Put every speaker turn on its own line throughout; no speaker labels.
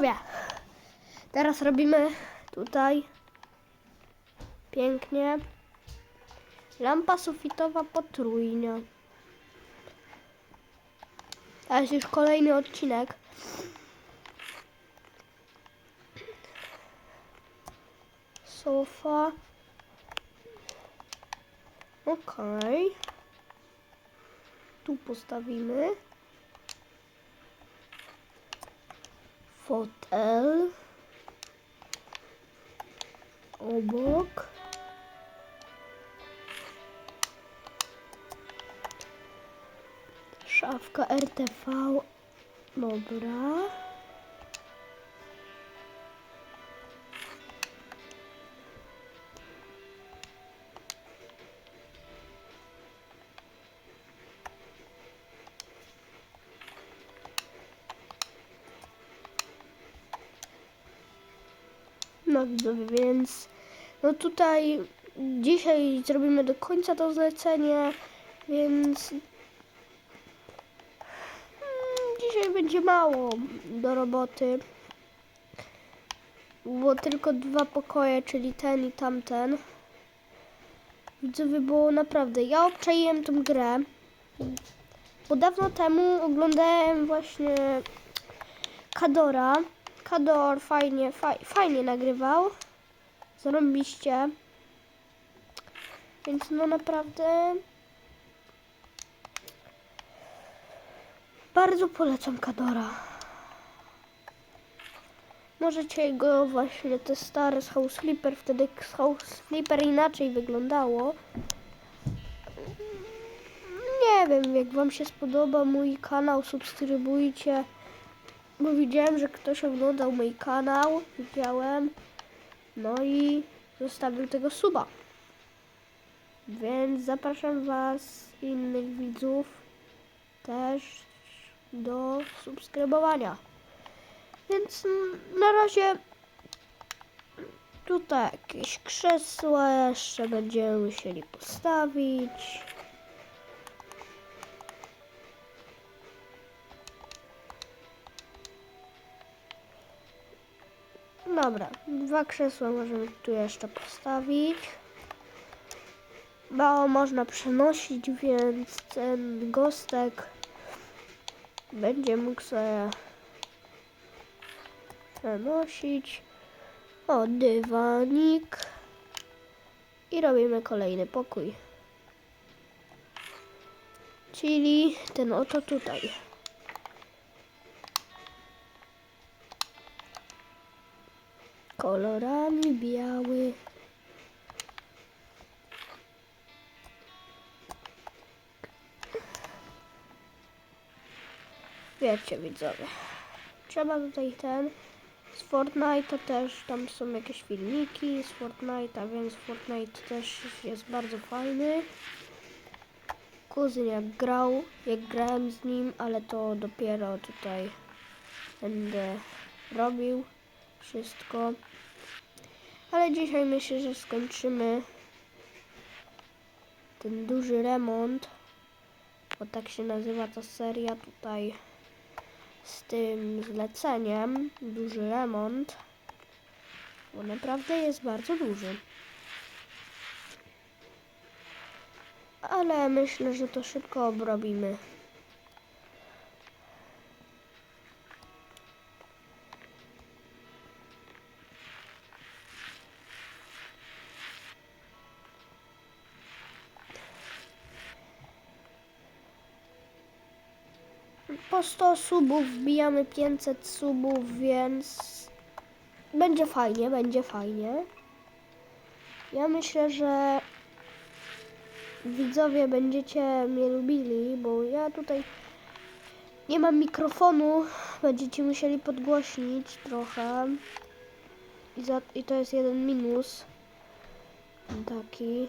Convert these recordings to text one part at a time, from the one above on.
Mówię. Teraz robimy tutaj pięknie. Lampa sufitowa potrójnia. Jest już kolejny odcinek. Sofa. Okej. Tu postawimy. Fotel. Obok. Szafka RTV. Dobra. Widzowie, więc no tutaj dzisiaj zrobimy do końca to zlecenie, więc mm, dzisiaj będzie mało do roboty. Było tylko dwa pokoje, czyli ten i tamten. Widzowie, było naprawdę, ja obczaiłem tą grę, bo dawno temu oglądałem właśnie Kadora. Kador fajnie, faj, fajnie nagrywał. Zarąbiście. Więc no naprawdę bardzo polecam Kadora. Możecie go właśnie te stare z House Flipper, wtedy z House Flipper inaczej wyglądało. Nie wiem, jak wam się spodoba mój kanał, subskrybujcie. Bo widziałem, że ktoś oglądał mój kanał, widziałem. No i zostawił tego suba. Więc zapraszam Was, innych widzów, też do subskrybowania. Więc na razie tutaj jakieś krzesła jeszcze będziemy musieli postawić. Dobra, dwa krzesła możemy tu jeszcze postawić. Mało można przenosić, więc ten gostek będzie mógł sobie przenosić. O, dywanik. I robimy kolejny pokój. Czyli ten oto tutaj. Kolorami biały. Wiecie widzowie, trzeba tutaj ten z Fortnite'a też, tam są jakieś filmiki z Fortnite'a, więc Fortnite też jest bardzo fajny. Kuzyn jak grał, jak grałem z nim, ale to dopiero tutaj będę robił wszystko. Ale dzisiaj myślę, że skończymy ten duży remont, bo tak się nazywa ta seria tutaj z tym zleceniem. Duży remont, bo naprawdę jest bardzo duży. Ale myślę, że to szybko obrobimy. Po 100 subów wbijamy 500 subów, więc będzie fajnie, będzie fajnie. Ja myślę, że widzowie będziecie mnie lubili, bo ja tutaj nie mam mikrofonu, będziecie musieli podgłośnić trochę. I, za, i to jest jeden minus. Taki.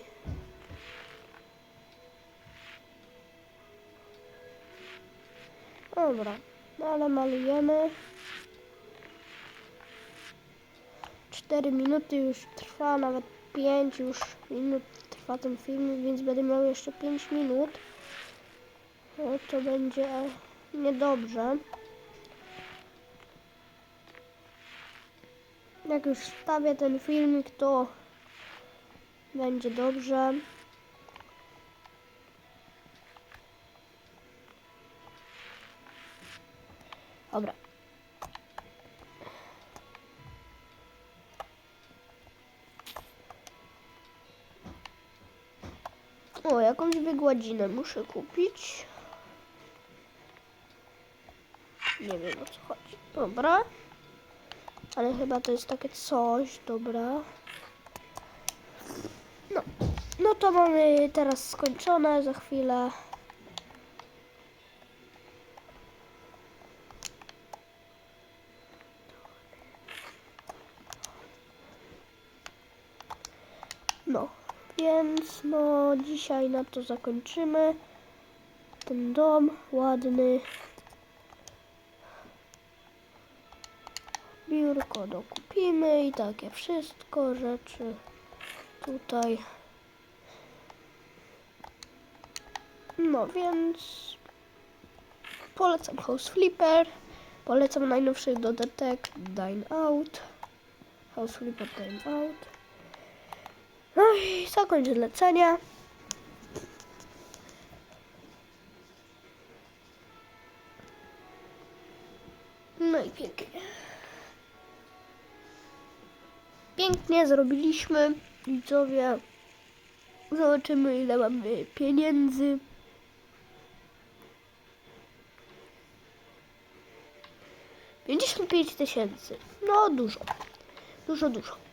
Dobra, no ale malujemy. 4 minuty już trwa, nawet 5 już minut trwa ten film, więc będę miał jeszcze 5 minut. No to będzie niedobrze. Jak już wstawię ten filmik, to będzie dobrze. Dobra. O, jakąś wygładzinę muszę kupić. Nie wiem o co chodzi. Dobra. Ale chyba to jest takie coś, dobra. No, no to mamy teraz skończone za chwilę. No, więc no dzisiaj na to zakończymy. Ten dom ładny. Biurko dokupimy i takie wszystko rzeczy tutaj. No więc polecam House Flipper. Polecam najnowszy dodatek Dine Out. House Flipper Dine Out. No i zakończę lecenie. No i pięknie. Pięknie zrobiliśmy, widzowie. Zobaczymy ile mamy pieniędzy. Pięćdziesiąt pięć tysięcy. No dużo. Dużo, dużo.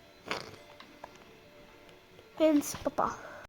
跟爸爸。